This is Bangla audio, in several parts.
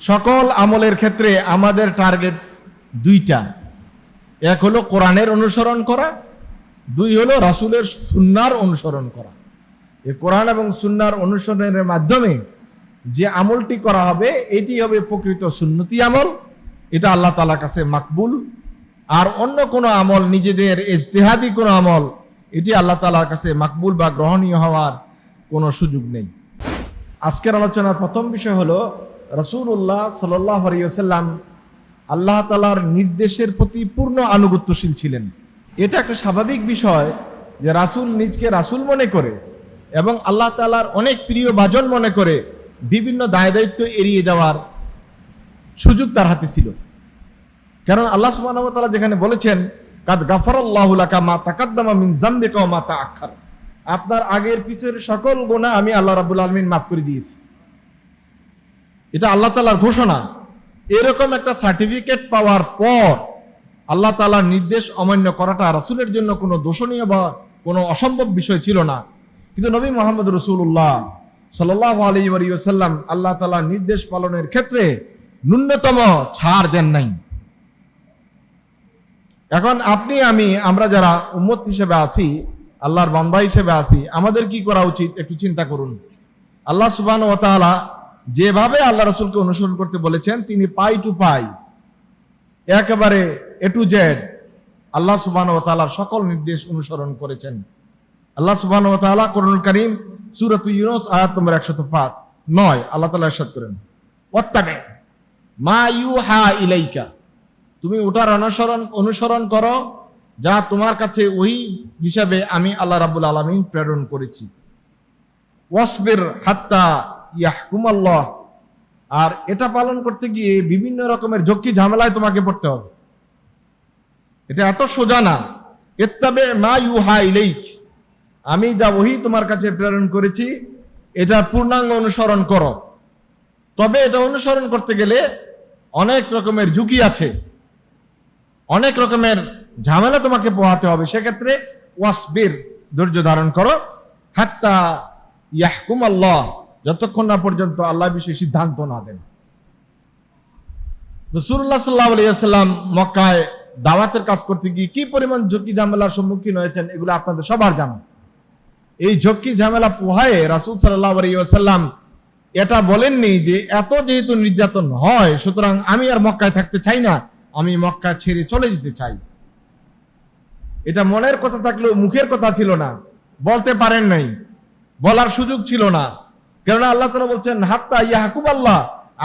সকল আমলের ক্ষেত্রে আমাদের টার্গেট দুইটা। এক হলো কোরআনের অনুসরণ করা, দুই হলো রাসূলের সুন্নার অনুসরণ করা। এই কোরআন এবং সুন্নার অনুসরণের মাধ্যমে যে আমলটি করা হবে, এটি হবে প্রকৃত সুন্নতি আমল, এটা আল্লাহ তালার কাছে মাকবুল। আর অন্য কোনো আমল, নিজেদের ইজতেহাদি কোনো আমল, এটি আল্লাহ তালার কাছে মাকবুল বা গ্রহণীয় হওয়ার কোনো সুযোগ নেই। আজকের আলোচনার প্রথম বিষয় হলো রসুল্লাহ সাল্লাহ আলিয়াল্লাম আল্লাহ তালার নির্দেশের প্রতি পূর্ণ আনুগত্যশীল ছিলেন। এটা একটা স্বাভাবিক বিষয় যে রাসূল নিজকে রাসূল মনে করে এবং আল্লাহ তালার অনেক প্রিয় বাজন মনে করে বিভিন্ন দায় দায়িত্ব এড়িয়ে যাওয়ার সুযোগ তার হাতে ছিল। কারণ আল্লাহ তাআলা যেখানে বলেছেন, কাদ গাফারাল্লাহু লাকা মা তাকাদ্দামা মিন যামবিকা ওয়া মা তাআখার। আপনার আগের পিছের সকল গোনা আমি আল্লাহ রাব্বুল আলমিন মাফ করে দিয়েছি। এটা আল্লাহ তাআলার ঘোষণা। এরকম একটা সার্টিফিকেট পাওয়ার পর আল্লাহ তাআলার নির্দেশ অমান্য করাটা রাসূলের জন্য কোনো দোষণীয় বা কোনো অসম্ভব বিষয় ছিল না। কিন্তু নবী মোহাম্মদ রসুল্লাহ সাল্লাল্লাহু আলাইহি ওয়া সাল্লাম আল্লাহ তাআলার নির্দেশ পালনের ক্ষেত্রে ন্যূনতম ছাড় দেন নাই। এখন আপনি, আমি, আমরা যারা উম্মত হিসেবে আছি, আল্লাহর বান্দা হিসেবে আছি, আমাদের কি করা উচিত একটু চিন্তা করুন। আল্লাহ সুবান ও তাআলা যেভাবে আল্লাহ রসুলকে অনুসরণ করতে বলেছেন, তিনি পাই টু পাই, একেবারে এ টু জেড আল্লাহ সুবান ও তাআলার সকল নির্দেশ অনুসরণ করেছেন। আল্লাহ সুবান ও তাআলা করুন করিম, সুরত ইউনুস, আয়াত নম্বর একশত পাঁচ, নয়, আল্লাহ তাআলা ইরশাদ করেন। ওয়াত্তাবে মা ইউহা ইলাইকা, তুমি ওটার অনুসরণ অনুসরণ করো যা তোমার কাছে ওই হিসাবে আমি আল্লাহ রাবুল আলমিন প্রেরণ করেছি। ওয়াসবির হাত্তা ইয়াহকুম আল্লাহ আর এটা পালন করতে গিয়ে বিভিন্ন রকমের ঝক্কি ঝামেলায় তোমাকে পড়তে হবে। এটা এত সোজা না। এত্তাবে মা ইউহা ইলেইক। আমি যা ওহি তোমার কাছে প্রেরণ করেছি, এটা পূর্ণাঙ্গ অনুসরণ করো। তবে এটা অনুসরণ করতে গেলে অনেক রকমের ঝুঁকি আছে। অনেক রকমের ঝামেলা তোমাকে পোহাতে হবে। সেক্ষেত্রে ওয়াসবির ধৈর্য ধারণ করো। হাত্তা ইয়াহকুম আল্লাহ যতক্ষণ না পর্যন্ত আল্লাহ বিষয়ে সিদ্ধান্ত না দেন। রসুল্লাহ সাল্লাহ আলিয়াল্লাম মক্কায় দাওয়াতের কাজ করতে গিয়ে কি পরিমাণ ঝুঁকি ঝামেলার সম্মুখীন হয়েছেন, এগুলো আপনাদের সবার জানা। এই ঝক্কি ঝামেলা পোহায়ে রাসুল সাল্লাহ আলিয়াল্লাম এটা বলেননি যে এত যেহেতু নির্যাতন হয়, সুতরাং আমি আর মক্কায় থাকতে চাই না, আমি মক্কা ছেড়ে চলে যেতে চাই। এটা মনের কথা থাকলেও মুখের কথা ছিল না, বলতে পারেন নাই, বলার সুযোগ ছিল না। কেননা আল্লাহ তালা বলছেন, হাত্তা ইয়া হাকুব আল্লাহ।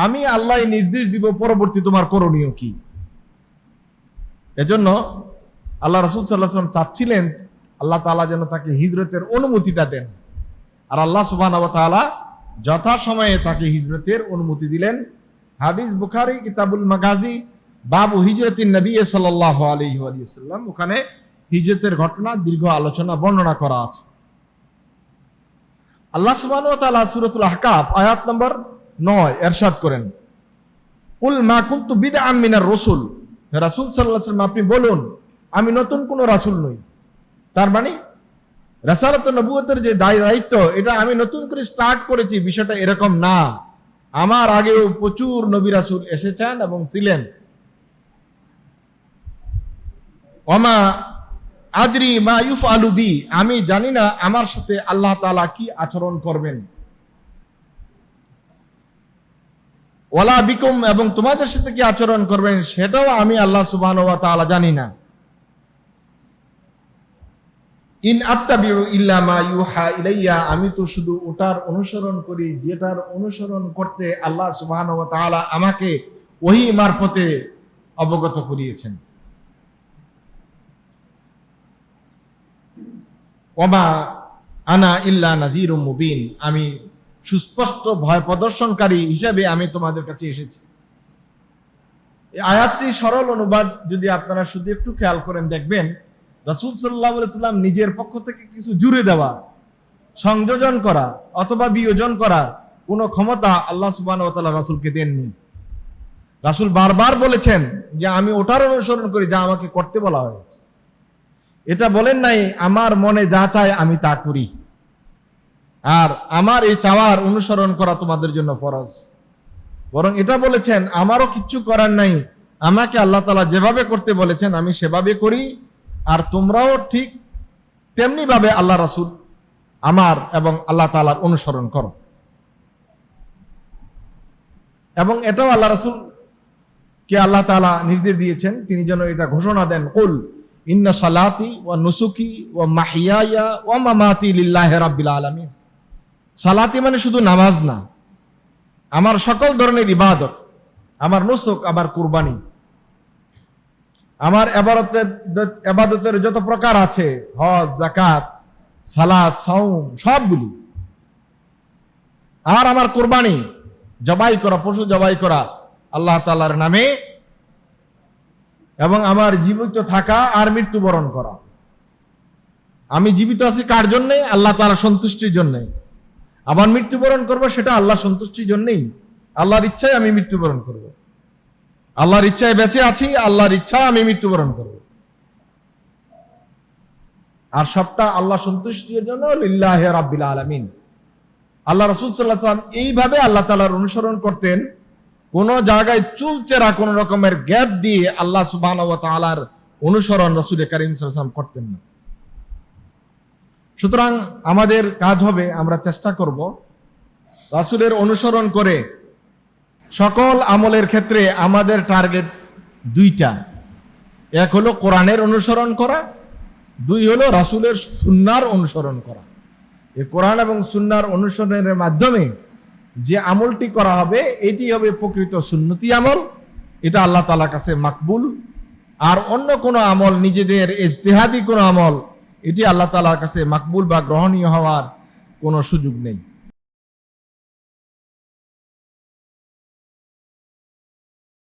আমি আল্লাহ নির্দেশ দিব, পরবর্তী তোমার করণীয় কি? এজন্য আল্লাহ রসুল সাল্লাহাম চাচ্ছিলেন, আল্লাহ তালা যেন তাকে হিজরতের অনুমতিটা দেন। আর আল্লাহ সুবাহ তালা যথাসময়ে তাকে হিজরতের অনুমতি দিলেন। হাদিস বুখারি, কিতাবুল মাগাজি, বাবু হিজরতিন নবী সাল্লাহ আলহি ওখানে হিজরতের ঘটনা, দীর্ঘ আলোচনা, বর্ণনা করা আছে। আল্লাহ সুবাহ তাআলা সূরাতুল আহকাফ আয়াত নম্বর নয় এরশাদ করেন। কুল মা কুনতু বিদআম মিনার রাসূল। রাসূল আলাইহি আপনি বলুন, আমি নতুন কোন রাসূল নই। তার মানে রাসালাত নবুয়তের যে দায় দায়িত্ব, এটা আমি নতুন করে স্টার্ট করেছি, বিষয়টা এরকম না। আমার আগেও প্রচুর নবী রাসূল এসেছেন এবং ছিলেন। অমা আদরি মা ইউফ আলুবি আমি জানি না আমার সাথে আল্লাহ তালা কি আচরণ করবেন। ওলা বিকুম, এবং তোমাদের সাথে কি আচরণ করবেন, সেটাও আমি আল্লাহ সুবাহ জানি না। ইন আত্তাবিউ ইল্লা ইউহা ইলাইয়া, আমি তো শুধু ওটার অনুসরণ করি, যেটার অনুসরণ করতে আল্লাহ সুবহানাহু ওয়া তাআলা আমাকে ওহি মারফতে অবগত করিয়েছেন। ওমা আনা ইল্লা নাযীরুম মুবিন। আমি সুস্পষ্ট ভয় প্রদর্শনকারী হিসাবে আমি তোমাদের কাছে এসেছি। আয়াতটি সরল অনুবাদ যদি আপনারা শুধু একটু খেয়াল করেন, দেখবেন রাসূল আলাইহি সাল্লাম নিজের পক্ষ থেকে কিছু জুড়ে দেওয়া, সংযোজন করা অথবা বিয়োজন করা কোনো ক্ষমতা আল্লাহ তাআলা রাসূলকে দেননি। রাসূল বারবার বলেছেন যে আমি ওটার অনুসরণ করি যা আমাকে করতে বলা হয়েছে। এটা বলেন নাই, আমার মনে যা চায় আমি তা করি। আর আমার এই চাওয়ার অনুসরণ করা তোমাদের জন্য ফরজ। বরং এটা বলেছেন, আমারও কিচ্ছু করার নাই। আমাকে আল্লাহ তালা যেভাবে করতে বলেছেন, আমি সেভাবে করি। আর তোমরাও ঠিক তেমনি ভাবে আল্লাহ রাসুল আমার এবং আল্লাহ তালার অনুসরণ করো। এবং এটাও আল্লাহ রাসুল কে আল্লাহ তালা নির্দেশ দিয়েছেন, তিনি যেন এটা ঘোষণা দেন, কুল ইন্না সালাতি ওয়া নুসুকি ওয়া মাহিয়ায়া ওয়া মামাতি লিল্লাহি রাব্বিল আলামিন। সালাতি মানে শুধু নামাজ না। আমার সকল ধরনের ইবাদত, আমার নুসুক, আমার কুরবানি। আমার এবারতের এবাদতের যত প্রকার আছে, হজ জাকাত সালাত সাউম সবগুলি। আর আমার কুরবানি, জবাই করা, পশু জবাই করা আল্লাহ তাআলার নামে এবং আমার জীবিত থাকা আর মৃত্যুবরণ করা। আমি জীবিত আছি কার জন্যে? আল্লাহ তাআলার সন্তুষ্টির জন্যে। আবার মৃত্যুবরণ করব সেটা আল্লাহ সন্তুষ্টির জন্যেই। আল্লাহর ইচ্ছায় আমি মৃত্যুবরণ করব। আল্লাহর ইচ্ছায় বেঁচে আছি, আল্লাহর ইচ্ছায় আমি মৃত্যুবরণ করব। আর সবটা আল্লাহ সন্তুষ্টির জন্য লিল্লাহ রাব্বিল আলামিন। আল্লাহ রসুল সাল্লাহ সাল্লাম এইভাবে আল্লাহ তালার অনুসরণ করতেন। কোন জায়গায় চুলচেরা কোন রকমের গ্যাপ দিয়ে আল্লাহ সুবাহ তালার অনুসরণ রসুল করিম সাল্লাম করতেন না। সুতরাং আমাদের কাজ হবে, আমরা চেষ্টা করব রাসুলের অনুসরণ করে সকল আমলের ক্ষেত্রে আমাদের টার্গেট দুইটা। এক হলো কোরআনের অনুসরণ করা, দুই হলো রাসুলের সুন্নার অনুসরণ করা। এই কোরআন এবং সুন্নার অনুসরণের মাধ্যমে যে আমলটি করা হবে, এটি হবে প্রকৃত সুন্নতি আমল। এটা আল্লাহ তালার কাছে মাকবুল। আর অন্য কোনো আমল, নিজেদের ইজতেহাদি কোনো আমল, এটি আল্লাহ তালার কাছে মাকবুল বা গ্রহণীয় হওয়ার কোনো সুযোগ নেই।